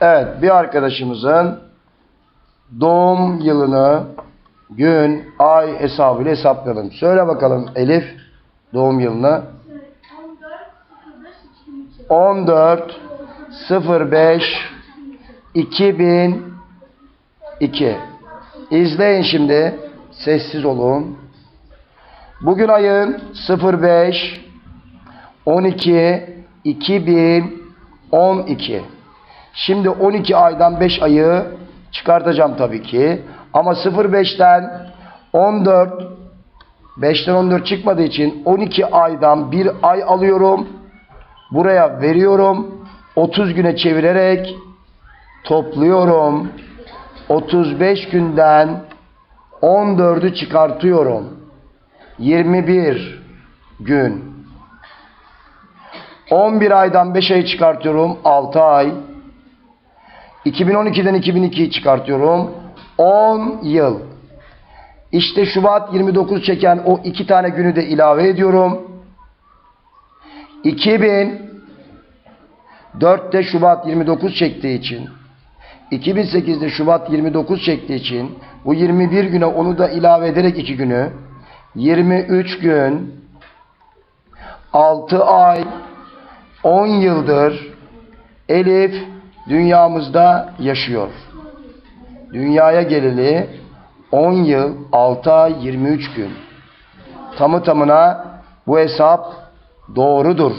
Evet bir arkadaşımızın doğum yılını gün, ay hesabıyla hesaplayalım. Söyle bakalım Elif doğum yılını. 14 05 2002 İzleyin şimdi. Sessiz olun. Bugün ayın 05 12 2012 Şimdi 12 aydan 5 ayı çıkartacağım tabii ki. Ama 05'ten 14 5'ten 14 çıkmadığı için 12 aydan bir ay alıyorum. Buraya veriyorum. 30 güne çevirerek topluyorum. 35 günden 14'ü çıkartıyorum. 21 gün. 11 aydan 5 ayı çıkartıyorum. 6 ay. 2012'den 2002'yi çıkartıyorum. 10 yıl. İşte Şubat 29 çeken o iki tane günü de ilave ediyorum. 2004'te Şubat 29 çektiği için 2008'de Şubat 29 çektiği için bu 21 güne onu da ilave ederek iki günü 23 gün 6 ay 10 yıldır Elif dünyamızda yaşıyor. Dünyaya geleli 10 yıl 6 ay 23 gün. Tamı tamına bu hesap doğrudur.